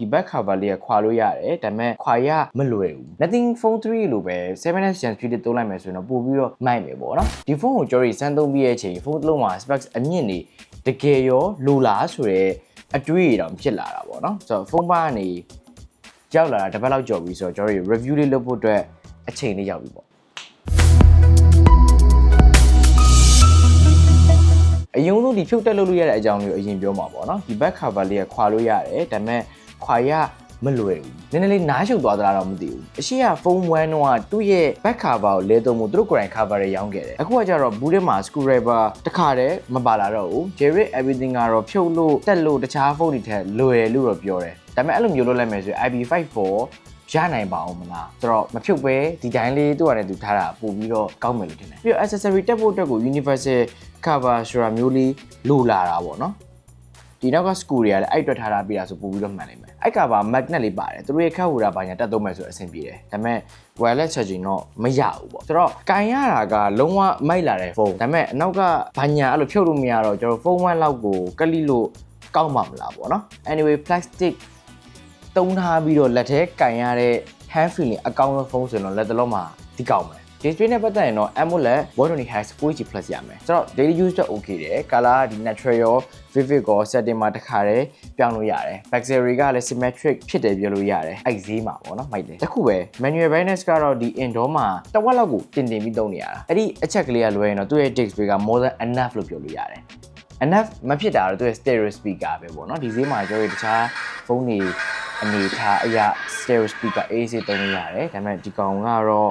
ဒီ back cover လေးကခွာလို့ရတယ်ဒါပေမဲ့ခွာရမလွယ်ဘူး Nothing Phone 3လို့ပဲ 7S Gen 3သုံးလိုက်မယ်ဆိုရင်တော့ပို့ပြီးတော့မိုက်မယ်ပေါ့နော်ဒီဖုန်းကိုကျွန်တော်တို့စမ်းသုံးပြီးရဲ့အချိန်ဖုန်းတစ်လုံးမှာ specs အမြင့်နေတကယ်ရောလိုလားဆိုတော့အတွေးအတောင်ဖြစ်လာတာပေါ့နော်ဆိုတော့ဖုန်းပါကနေရောက်လာတာတစ်ပတ်လောက်ကြော်ပြီဆိုတော့ကျွန်တော်တို့ review လေးလုပ်ဖို့အတွက်အချိန်လေးရောက်ပြီပေါ့အယုံဆုံးဒီဖြုတ်တက်လုပ်လို့ရတဲ့အကြောင်းလေးကိုအရင်ပြောမှာပေါ့နော်ဒီ back cover လေးကခွာလို့ရတယ်ဒါပေမဲ့ ခွာရမလွယ်ဘူးနည်းနည်းလေးနားရှုပ်သွားသလားတော့မသိဘူးအရှိကဖုန်း1တော့သူ့ရဲ့ back cover ကိုလဲသုံးမှုသူတို့ကိုယ်တိုင် cover တွေရောင်းခဲ့တယ်အခုကကျတော့ဘူးထဲမှာ screwdriver တစ်ခါတည်းမပါလာတော့ဘူး Jerry everything ကတော့ဖြုတ်လို့တက်လို့တခြားဖုန်းတွေထက်လွယ်တယ်လို့တော့ပြောတယ်ဒါပေမဲ့အဲ့လိုမျိုးလုပ်လိုက်မယ်ဆိုရင် IP54 ရနိုင်ပါအောင်မလားဆိုတော့မဖြုတ်ပဲဒီတိုင်းလေးသူ့ရတယ်သူထားတာပို့ပြီးတော့ကောင်းမယ်လို့ထင်တယ်ပြီးတော့ accessory တက်ဖို့အတွက်ကို universal cover ဆိုတာမျိုးလေးလိုလာတာပေါ့နော် ဒီနောက်က screw တွေကလည်းအဲ့အတွက်ထားတာပြီးတာဆိုပို့ပြီးတော့မှန်နိုင်မယ်အဲ့ cover magnet လေးပါတယ်သူတို့ရဲ့ခက်ဟူတာဘာညာတက်သုံးမယ်ဆိုအဆင်ပြေတယ်ဒါပေမဲ့ wireless charging တော့မရဘူးပေါ့ဆိုတော့ကန်ရတာကလုံးဝမိုက်လာတဲ့ဖုန်းဒါပေမဲ့အနောက်ကဘာညာအဲ့လိုဖြုတ်လို့မရတော့ကျွန်တော်ဖုန်း1လောက်ကိုကလိလို့ကောက်မှမလားပေါ့နော် anyway plastic တုံးထားပြီးတော့လက်ထဲကင်ရတဲ့ hand feeling အကောင်းဆုံးဖုန်းဆိုရင်တော့လက်တလုံးမှာဒီကောင်းမယ် display နဲ့ပတ်သက်ရင်တော့ AMOLED 120 Hz 4G Plus ရမယ်ဆိုတော့ daily use တော့ okay တယ် color ဒီ natural ရော vivid ရော setting မှာတစ်ခါတည်းပြောင်းလို့ရတယ် battery ကလည်း symmetric ဖြစ်တယ်ပြောလို့ရတယ်အဲ့ဈေးမှာပေါ့နော်မိုက်တယ်တခုပဲ manual brightness ကတော့ဒီ indoor မှာတစ်ဝက်လောက်ကိုတင်တင်ပြီးသုံးနေရတာအဲ့ဒီအချက်ကလေးကလွယ်ရင်တော့သူ့ရဲ့ display က more than enough လို့ပြောလို့ရတယ် enough မဖြစ်တာတော့သူရဲ့ stereo speaker ပဲပေါ့နော်ဒီဈေးမှာကျွန်တော်တို့တခြားဖုန်းတွေအနေထားအရာ stereo speaker AC သုံးလို့ရတယ်ဒါပေမဲ့ဒီကောင်ကတော့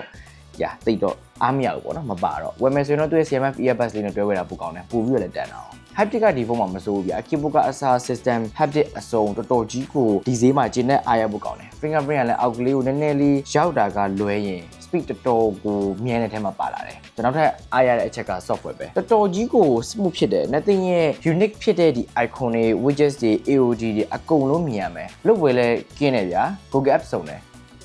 ညာတိတ်တော့အားမရဘူးပေါ့နော်မပါတော့ဝယ်မယ်ဆိုရင်တော့သူရဲ့ CMF earbuds လေးနဲ့တွဲဝဲတာပိုကောင်းတယ်ပို့ပြီးတော့လည်းတန်တာအောင် haptic ကဒီဖုန်းမှာမစိုးဘူးဗျာ keyboard ကအစား system haptic အစုံတော်တော်ကြီးကိုဒီဈေးမှာကျင်းတဲ့အားရဖို့ကောင်းတယ် fingerprint ကလည်းအောက်ကလေးကိုနည်းနည်းလေးရောက်တာကလွဲရင် speed တော်တော်ကိုမြဲတဲ့ထဲမှာပါလာတယ်ကျွန်တော်ထက်အားရတဲ့အချက်က software ပဲတော်တော်ကြီးကို smooth ဖြစ်တယ် nothing ရဲ့ unique ဖြစ်တဲ့ဒီ icon တွေ widgets တွေ AOD တွေအကုန်လုံးမြင်ရမယ်လို့ဝယ်လဲကင်းတယ်ဗျာ Google Apps စုံတယ်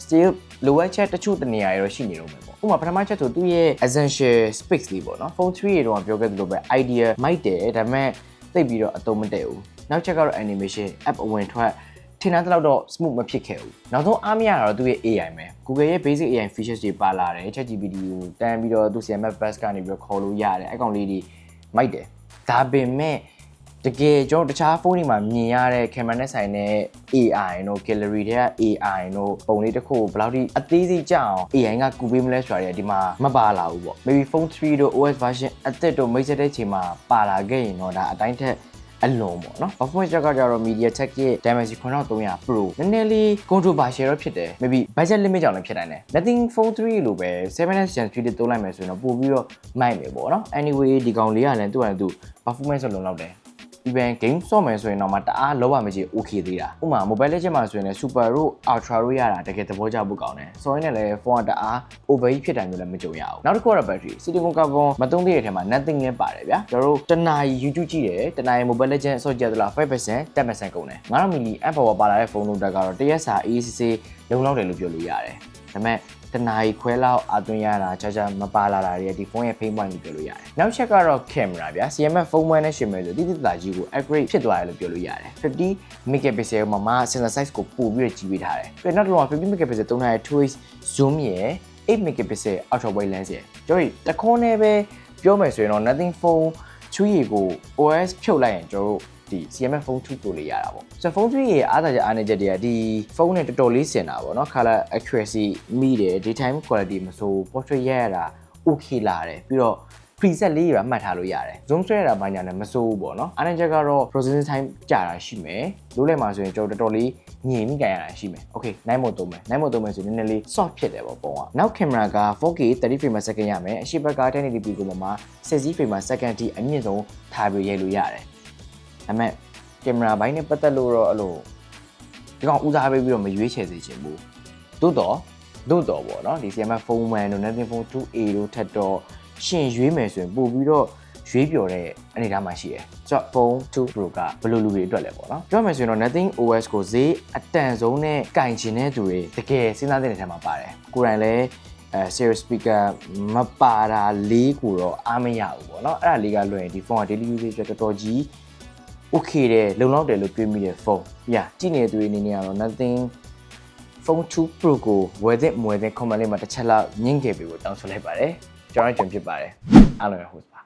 still လိုအပ်ချက်တချို့တနေရာတွေတော့ရှိနေတော့မယ်ပေါ့ဥပမာပထမချက်ဆိုသူ့ရဲ့ essential space လေးပေါ့နော် phone 3ရေတော့ပြောခဲ့သလိုပဲ idea မိုက်တယ်ဒါပေမဲ့သိပ်ပြီးတော့အသုံးမတည့်ဘူးနောက်ချက်ကတော့ animation app အဝင်ထွက်ထင်တဲ့လောက်တော့ smooth မဖြစ်ခဲ့ဘူးနောက်ဆုံးအားမရတာတော့သူ့ရဲ့ AI ပဲ Google ရဲ့ basic AI features တွေပါလာတယ် ChatGPT ကိုတန်းပြီးတော့သူ CMS bus ကနေပြီးတော့ခေါ်လို့ရတယ်အကောင်လေးတွေမိုက်တယ်ဒါပေမဲ့ တကယ်ကျွန်တော်တခြားဖုန်းတွေမှာမြင်ရတဲ့ camera နဲ့ဆိုင်တဲ့ AI တို့ gallery တွေက AI တို့ပုံလေးတစ်ခုကိုဘယ်လောက်ထိအသေးစိတ်ကြအောင် AI ကကူပေးမလဲဆိုတာတွေကဒီမှာမပါလာဘူးပေါ့ maybe phone 3တို့ OS version အသစ်တို့မိတ်ဆက်တဲ့ချိန်မှာပါလာခဲ့ရင်တော့ဒါအတိုင်းထက်အလွန်ပေါ့နော် performance ကကြတော့ MediaTek ရဲ့ Dimensity 9300 Pro နည်းနည်းလေး controversial တော့ဖြစ်တယ် maybe budget limit ကြောင့်လည်းဖြစ်နိုင်တယ် Nothing Phone 3လို့ပဲ 7S Gen 3သုံးလိုက်မယ်ဆိုရင်တော့ပို့ပြီးတော့မိုက်မယ်ပေါ့နော် anyway ဒီကောင်လေးကလည်းသူ့ဟာသူ performance လုံလောက်တယ် even game ဆော့မယ်ဆိုရင်တော့မှတအားလောပါမကြီး okay သေးတာဥပမာ mobile legend မှာဆိုရင်လည်း super တို့ ultra တို့ရတာတကယ်သဘောကျဖို့ကောင်းတယ်ဆော်ရင်လည်းဖုန်းကတအား over heat ဖြစ်တယ်မျိုးလည်းမကြုံရဘူးနောက်တစ်ခုကတော့ battery silicon carbon မသုံးသေးတဲ့ထဲမှာ nothing လည်းပါတယ်ဗျာကျွန်တော်တို့တနာရီ YouTube ကြည့်တယ်တနာရီ mobile legend ဆော့ကြသလား5% 10%ကုန်တယ်9000 mAh amp power ပါလာတဲ့ဖုန်းတို့တက်ကတော့တရက်စာ ACC လုံလောက်တယ်လို့ပြောလို့ရတယ်ဒါပေမဲ့ တနာရီခွဲလောက်အသွင်းရတာကြာကြာမပါလာတာတွေဒီဖုန်းရဲ့ pain point ကိုပြောလို့ရတယ်။နောက်ချက်ကတော့ camera ဗျာ CMF ဖုန်းဝဲနဲ့ရှင်မယ်ဆိုတိတိတကြီးကို accurate ဖြစ်သွားတယ်လို့ပြောလို့ရတယ်။50 megapixel မှာမှာ sensor size ကိုပို့ပြီးကြီးပေးထားတယ်။ပြီးတော့နောက်တစ်လုံးက50 megapixel သုံးထားတဲ့ twist zoom ရယ်8 megapixel ultra wide lens ရယ်ကျွန်တော်တခွန်းနဲ့ပဲပြောမယ်ဆိုရင်တော့ nothing phone ချွေးရီကို OS ဖြုတ်လိုက်ရင်ကျွန်တော်တို့ ဒီ CMF phone 2ကိုလေးရတာပေါ့ဆိုတော့ phone 3ရဲ့အားသာချက်အားနည်းချက်တွေကဒီဖုန်းနဲ့တော်တော်လေးစင်တာပေါ့နော် color accuracy မိတယ် daytime quality မဆို portrait ရရတာ okay လာတယ်ပြီးတော့ preset လေးတွေမှတ်ထားလို့ရတယ် zoom ဆွဲရတာဘာညာနဲ့မစိုးဘူးပေါ့နော်အားနည်းချက်ကတော့ processing time ကြာတာရှိမယ်လို့လည်းမှာဆိုရင်ကျွန်တော်တော်တော်လေးညင်မိကြရတာရှိမယ် okay 9 mode သုံးမယ်9 mode သုံးမယ်ဆိုနည်းနည်းလေး soft ဖြစ်တယ်ပေါ့ပုံကနောက် camera က 4K 30 frame per second ရမယ်အရှိဘက်က 1080p ကိုမှမှာ 60 frame per second အထိအမြင့်ဆုံးထားပြီးရိုက်လို့ရတယ် ဒါပေမဲ့ကင်မရာဘိုင်းနဲ့ပတ်သက်လို့တော့အဲ့လိုဒီကောင်ဦးစားပေးပြီးတော့မရွေးချယ်စေချင်ဘူးသို့တော့သို့တော့ပေါ့နော်ဒီ CMF phone man တို့ Nothing phone 2A တို့ထက်တော့ရှင်ရွေးမယ်ဆိုရင်ပို့ပြီးတော့ရွေးပြော်တဲ့အနေအထားမှာရှိတယ်။ဆိုတော့ phone 2 Pro ကဘယ်လိုလူတွေအတွက်လဲပေါ့နော်။ပြောမယ်ဆိုရင်တော့ Nothing OS ကိုဈေးအတန်ဆုံးနဲ့ကင်ချင်တဲ့သူတွေတကယ်စဉ်းစားတဲ့နေရာမှာပါတယ်။ကိုယ်တိုင်လည်းအဲ stereo speaker မပါတာလေးကိုတော့အားမရဘူးပေါ့နော်။အဲ့ဒါလေးကလွယ်ရင်ဒီ phone က daily usage အတွက်တော်တော်ကြီး okay တယ်လုံလောက်တယ်လို့တွေးမိတဲ့ဖုန်း။ yeah ကြည့်နေတဲ့သူတွေအနေနဲ့ကတော့ nothing phone 2 pro ကိုဝယ်သင့်မဝယ်သင့် comment လေးမှာတစ်ချက်လောက်ညှင့်ခဲ့ပေးဖို့တောင်းဆိုလိုက်ပါတယ်ကျွန်တော်ကျွန်ဖြစ်ပါတယ်အားလုံးရဟုတ်ပါ